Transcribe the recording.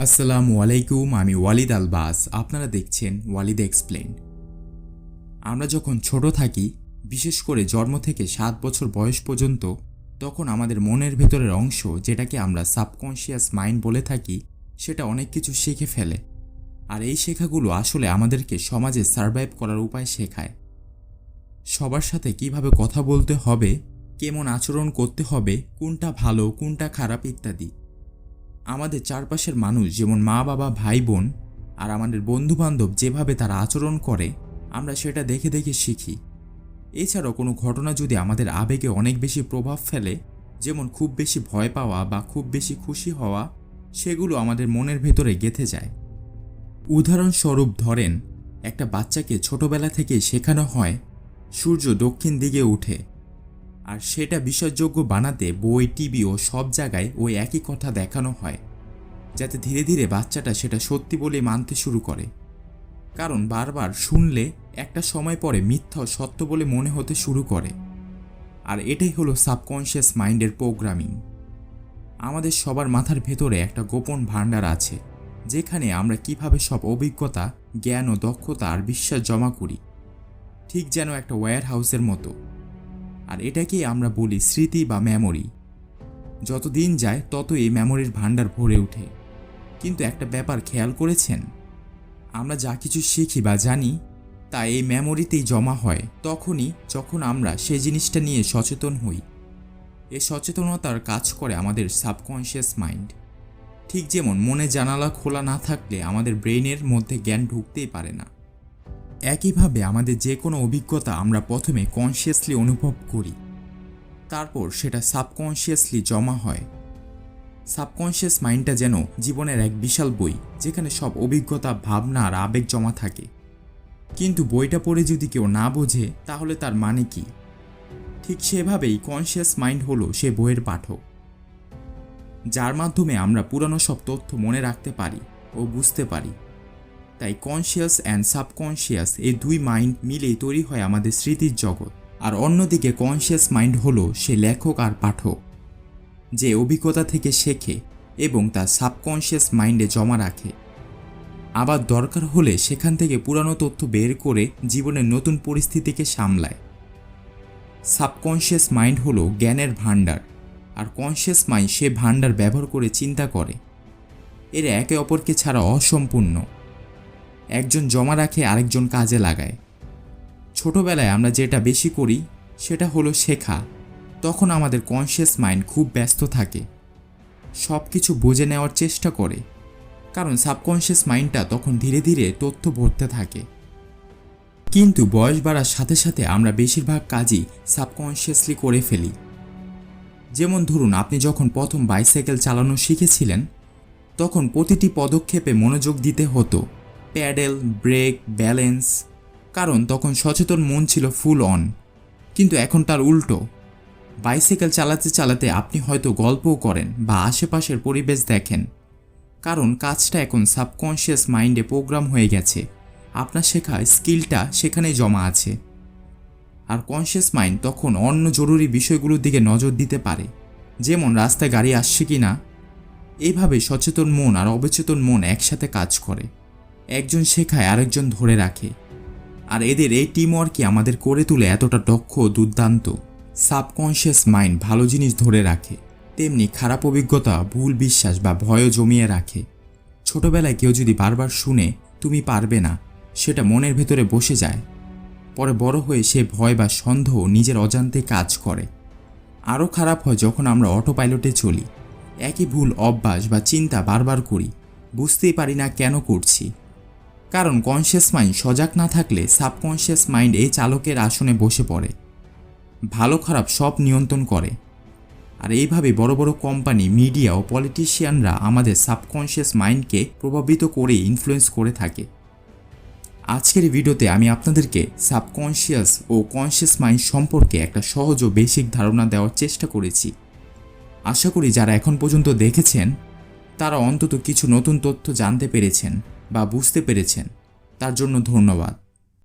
আসসালামু আলাইকুম, আমি ওয়ালিদ আলবাস। আপনারা দেখছেন ওয়ালিদ এক্সপ্লেন। আমরা যখন ছোট থাকি, বিশেষ করে জন্ম থেকে সাত বছর বয়স পর্যন্ত, তখন আমাদের মনের ভেতরের অংশ, যেটাকে আমরা সাবকনশিয়াস মাইন্ড বলে থাকি, সেটা অনেক কিছু শিখে ফেলে। আর এই শেখাগুলো আসলে আমাদেরকে সমাজে সারভাইভ করার উপায় শেখায়। সবার সাথে কীভাবে কথা বলতে হবে, কেমন আচরণ করতে হবে, কোনটা ভালো, কোনটা খারাপ ইত্যাদি। আমাদের চারপাশের মানুষ যেমন মা বাবা, ভাই বোন আর আমাদের বন্ধু বান্ধব যেভাবে তারা আচরণ করে, আমরা সেটা দেখে দেখে শিখি। এছাড়াও কোনো ঘটনা যদি আমাদের আবেগে অনেক বেশি প্রভাব ফেলে, যেমন খুব বেশি ভয় পাওয়া বা খুব বেশি খুশি হওয়া, সেগুলো আমাদের মনের ভেতরে গেঁথে যায়। উদাহরণস্বরূপ ধরেন, একটা বাচ্চাকে ছোটবেলা থেকে শেখানো হয়, সূর্য দক্ষিণ দিকে ওঠে আর সেটা বিশ্বাসযোগ্য বানাতে বই, টিভি ও সব জায়গায় ওই একই কথা দেখানো হয়, যাতে ধীরে ধীরে বাচ্চাটা সেটা সত্যি বলে মানতে শুরু করে। কারণ বারবার শুনলে একটা সময় পরে মিথ্যা সত্য বলে মনে হতে শুরু করে। আর এটাই হলো সাবকনশিয়াস মাইন্ডের প্রোগ্রামিং। আমাদের সবার মাথার ভেতরে একটা গোপন ভাণ্ডার আছে, যেখানে আমরা কীভাবে সব অভিজ্ঞতা, জ্ঞান ও দক্ষতা আর বিশ্বাস জমা করি। ঠিক যেন একটা ওয়্যার হাউসের মতো। আর এটাকেই আমরা বলি স্মৃতি বা মেমোরি যত দিন যায় তত এই মেমোরির ভাণ্ডার ভরে ওঠে। কিন্তু একটা ব্যাপার খেয়াল করেছেন? আমরা যা কিছু শিখি বা জানি, তা এই মেমোরিতেই জমা হয়। তখনই যখন আমরা সেই জিনিসটা নিয়ে সচেতন হই, এ সচেতনতার কাজ করে আমাদের সাবকনশিয়াস মাইন্ড ঠিক যেমন মনে জানালা খোলা না থাকলে আমাদের ব্রেইনের মধ্যে জ্ঞান ঢুকতেই পারে না। একইভাবে আমাদের যে কোনো অভিজ্ঞতা আমরা প্রথমে কনসিয়াসলি অনুভব করি। তারপর সেটা সাবকনসিয়াসলি জমা হয়। সাবকনসিয়াস মাইন্ডটা যেন জীবনের এক বিশাল বই, যেখানে সব অভিজ্ঞতা, ভাবনা আর আবেগ জমা থাকে। কিন্তু বইটা পড়ে যদি কেউ না বোঝে, তাহলে তার মানে কি? ঠিক সেভাবেই কনসিয়াস মাইন্ড হলো সে বইয়ের পাঠক। যার মাধ্যমে আমরা পুরানো সব তথ্য মনে রাখতে পারি ও বুঝতে পারি। তাই কনসিয়াস অ্যান্ড সাবকনসিয়াস এই দুই মাইন্ড মিলেই তৈরি হয় আমাদের স্মৃতির জগৎ। আর অন্যদিকে কনসিয়াস মাইন্ড হলো সে লেখক আর পাঠক, যে অভিজ্ঞতা থেকে শেখে এবং তার সাবকনসিয়াস মাইন্ডে জমা রাখে। আবার দরকার হলে সেখান থেকে পুরানো তথ্য বের করে জীবনের নতুন পরিস্থিতিকে সামলায়। সাবকনসিয়াস মাইন্ড হলো জ্ঞানের ভাণ্ডার, আর কনসিয়াস মাইন্ড সে ভাণ্ডার ব্যবহার করে চিন্তা করে। এরা একে অপরকে ছাড়া অসম্পূর্ণ। একজন জমা রাখে, আরেকজন কাজে লাগায়। ছোটবেলায় আমরা যেটা বেশি করি, সেটা হলো শেখা। তখন আমাদের কনসিয়াস মাইন্ড খুব ব্যস্ত থাকে। সব কিছু বুঝে নেওয়ার চেষ্টা করে। কারণ সাবকনসিয়াস মাইন্ডটা তখন ধীরে ধীরে তথ্য ভরতে থাকে। কিন্তু বয়স বাড়ার সাথে সাথে আমরা বেশিরভাগ কাজই সাবকনসিয়াসলি করে ফেলি। যেমন ধরুন, আপনি যখন প্রথম বাইসাইকেল চালানো শিখেছিলেন, তখন প্রতিটি পদক্ষেপে মনোযোগ দিতে হতো। Pedal, brake, balance. কারণ তখন সচেতন মন ছিল ফুল অন। কিন্তু এখন তার উল্টো। বাইসাইকেল চালাতে চালাতে আপনি হয়তো গল্পও করেন বা আশেপাশের পরিবেশ দেখেন। কারণ কাজটা এখন সাবকনশিয়াস মাইন্ডে প্রোগ্রাম হয়ে গেছে। আপনার শেখা স্কিলটা সেখানেই জমা আছে। আর কনসিয়াস মাইন্ড তখন অন্য জরুরি বিষয়গুলোর দিকে নজর দিতে পারে। যেমন রাস্তায় গাড়ি আসছে কি না এইভাবে সচেতন মন আর অবচেতন মন একসাথে কাজ করে। একজন শেখায়, আরেকজন ধরে রাখে। আর এদের এই টিমওয়ার্কই আমাদের করে তুলে এতটা দক্ষ দুর্দান্ত। সাবকনশিয়াস মাইন্ড ভালো জিনিস ধরে রাখে। তেমনি খারাপ অভিজ্ঞতা, ভুল বিশ্বাস বা ভয়ও জমিয়ে রাখে। ছোটবেলায় কেউ যদি বারবার শুনে, তুমি পারবে না, সেটা মনের ভেতরে বসে যায়। পরে বড় হয়ে সে ভয় বা সন্দেহ নিজের অজান্তে কাজ করে। আরও খারাপ হয় যখন আমরা অটো পাইলটে চলি। একই ভুল, অভ্যাস বা চিন্তা বারবার করি। বুঝতেই পারি না কেন করছি। কারণ কনসিয়াস মাইন্ড সজাগ না থাকলে সাবকনসিয়াস মাইন্ড এই চালকের আসনে বসে পড়ে। ভালো খারাপ সব নিয়ন্ত্রণ করে। আর এইভাবে বড় বড় কোম্পানি মিডিয়া ও পলিটিশিয়ানরা আমাদের সাবকনশিয়াস মাইন্ডকে প্রভাবিত করে ইনফ্লুয়েন্স করে থাকে। আজকের ভিডিওতে আমি আপনাদেরকে সাবকনশিয়াস ও কনশিয়াস মাইন্ড সম্পর্কে একটা সহজ ও বেসিক ধারণা দেওয়ার চেষ্টা করেছি। আশা করি যারা এখন পর্যন্ত দেখেছেন, তারা অন্তত কিছু নতুন তথ্য জানতে পেরেছেন। বা বুঝতে পেরেছেন তার জন্য ধন্যবাদ।